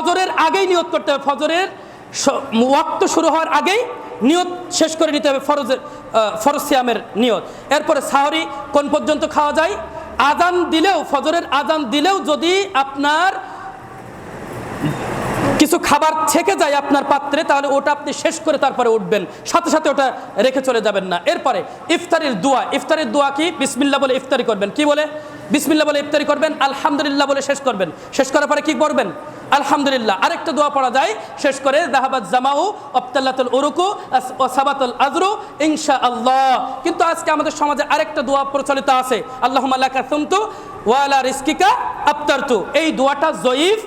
ফজরের আগেই নিয়ত করতে হবে। ফজরের ওয়াক্ত শুরু হওয়ার আগেই নিয়ত শেষ করে নিতে হবে ফরজের আহ, ফরজ সিয়ামের নিয়ত। এরপরে সাহরি কোন পর্যন্ত খাওয়া যায়? আজান দিলেও ফজরের আজান দিলেও যদি আপনার কিছু খাবার থেকে যায় আপনার পাত্রে তাহলে ওটা আপনি শেষ করে তারপরে উঠবেন। সাথে সাথে ওটা রেখে চলে যাবেন না। এরপরে ইফতারির দোয়া। ইফতারির দোয়া কি? বিসমিল্লা বলে ইফতারি করবেন। কি বলে? বিসমিল্লা বলে ইফতারি করবেন, আলহামদুলিল্লাহ বলে শেষ করবেন। শেষ করার পরে কি করবেন আলহামদুলিল্লাহ। আরেকটা দোয়া পড়া যায়, শেষ করে জাহাবাদ জামাউ আবতাল্লাতুল উরুকু ও সাবাতুল আজরু ইনশা আল্লাহ কিন্তু আজকে আমাদের সমাজে আরেকটা দোয়া প্রচলিত আছে। আল্লাহ মাল্লাকা কাসুমতু ওয়ালা রিস্কিকা আফতারতু এই দোয়াটা জয়ীফ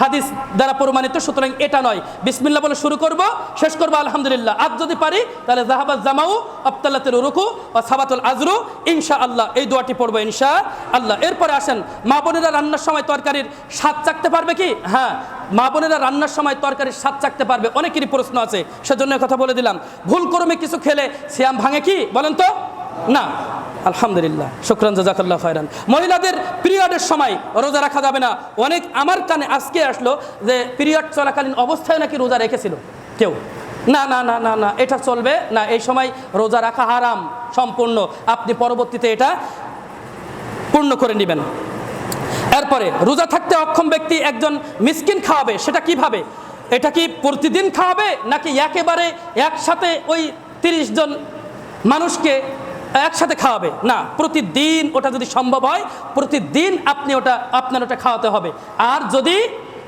হাদিস দ্বারা প্রমাণিত, সুতরাং এটা নয়। বিসমিল্লা বলে শুরু করব, শেষ করব, আলহামদুলিল্লাহ। আজ যদি পারি, তাহলে জাহাবাদ জামাউ আবতাল্লাতের রুকু ও সাবাতুল আজরু ইনশা আল্লাহ এই দোয়াটি পড়ব ইনশা আল্লাহ এরপরে আসেন, মা বোনেরা রান্নার সময় তরকারির স্বাদ চাকতে পারবে কি? হ্যাঁ মা বোনেরা রান্নার সময় তরকারির স্বাদ চাকতে পারবে। অনেকেরই প্রশ্ন আছে, সেজন্য কথা বলে দিলাম। ভুল ক্রমে কিছু খেলে, সিয়াম ভাঙে কি? বলেন তো? না। আলহামদুলিল্লাহ, শুক্রান জাজাকাল্লাহ ফায়রান মহিলাদের পিরিয়ডের সময় রোজা রাখা যাবে না। অনেক আমার কানে আজকে আসলো যে পিরিয়ড চলাকালীন অবস্থায় নাকি রোজা রেখেছিল কেউ? না না না না না, এটা চলবে না, এই সময় রোজা রাখা হারাম, সম্পূর্ণ। আপনি পরবর্তীতে এটা পূর্ণ করে নেবেন। এরপরে, রোজা থাকতে অক্ষম ব্যক্তি একজন মিসকিন খাওয়াবে, সেটা কীভাবে? এটা কি প্রতিদিন খাওয়াবে নাকি একেবারে একসাথে ওই তিরিশ জন মানুষকে একসাথে খাওয়াবে। না, প্রতিদিন ওটা যদি সম্ভব হয়, প্রতিদিন আপনি ওটা, আপনার ওটা খাওয়াতে হবে। আর যদি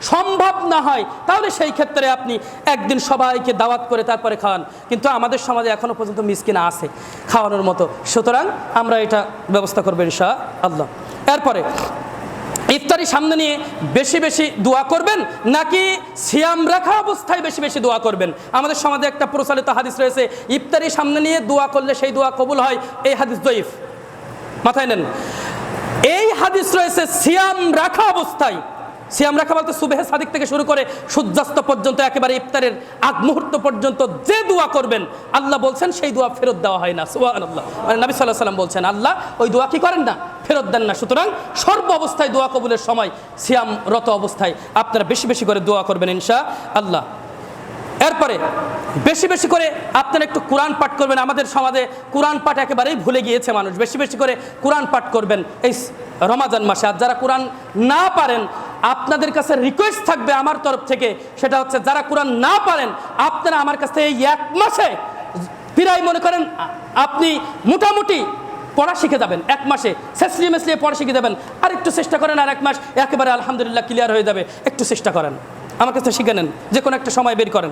সম্ভব না হয়, তাহলে সেই ক্ষেত্রে আপনি একদিন সবাইকে দাওয়াত করে তারপরে খাওয়ান। কিন্তু আমাদের সমাজে এখনও পর্যন্ত মিসকিনা আছে খাওয়ানোর মতো। সুতরাং আমরা এটা ব্যবস্থা করব ইনশা আল্লাহ এরপরে ইফতারি সামনে নিয়ে বেশি বেশি দোয়া করবেন, নাকি সিয়াম রাখা অবস্থায় বেশি বেশি দোয়া করবেন? আমাদের সমাজে একটা প্রচলিত হাদিস রয়েছে, ইফতারি সামনে নিয়ে দোয়া করলে সেই দোয়া কবুল হয়। এই হাদিস দইফ মাথায় নেন। এই হাদিস রয়েছে সিয়াম রাখা অবস্থায়। সিয়াম রাখা বলতে সুবেহ সাদিক থেকে শুরু করে সূর্যাস্ত পর্যন্ত একেবারে ইফতারের আগ মুহূর্ত পর্যন্ত যে দোয়া করবেন, আল্লাহ বলছেন সেই দোয়া ফেরত দেওয়া হয় না। সুবাহ আল্লাহ মানে নবী সাল্লাহ সাল্লাম বলছেন, আল্লাহ, ওই দোয়া কি করেন না? ফেরত দেন না। সুতরাং সর্ব অবস্থায় দোয়া কবুলের সময় সিয়াম রত অবস্থায় আপনারা বেশি বেশি করে দোয়া করবেন ইনশা আল্লাহ। এরপরে বেশি বেশি করে আপনারা একটু কোরআন পাঠ করবেন। আমাদের সমাজে কোরআন পাঠ একেবারেই ভুলে গিয়েছে মানুষ। বেশি বেশি করে কোরআন পাঠ করবেন। এই রমাজান মাসে। আর যারা কোরআন না পারেন, আপনাদের কাছে রিকোয়েস্ট থাকবে আমার তরফ থেকে। সেটা হচ্ছে যারা কোরআন না পারেন, আপনারা আমার কাছ এই এক মাসে প্রায় মনে করেন আপনি মোটামুটি পড়া শিখে যাবেন, এক মাসে। শেষলিয়ে মেসলিয়ে পড়া শিখে যাবেন। আর একটু চেষ্টা করেন আর এক মাস, একেবারে আলহামদুলিল্লাহ ক্লিয়ার হয়ে যাবে। একটু চেষ্টা করেন। আমার কাছে শিখে নেন যে কোনো একটা সময় বের করেন।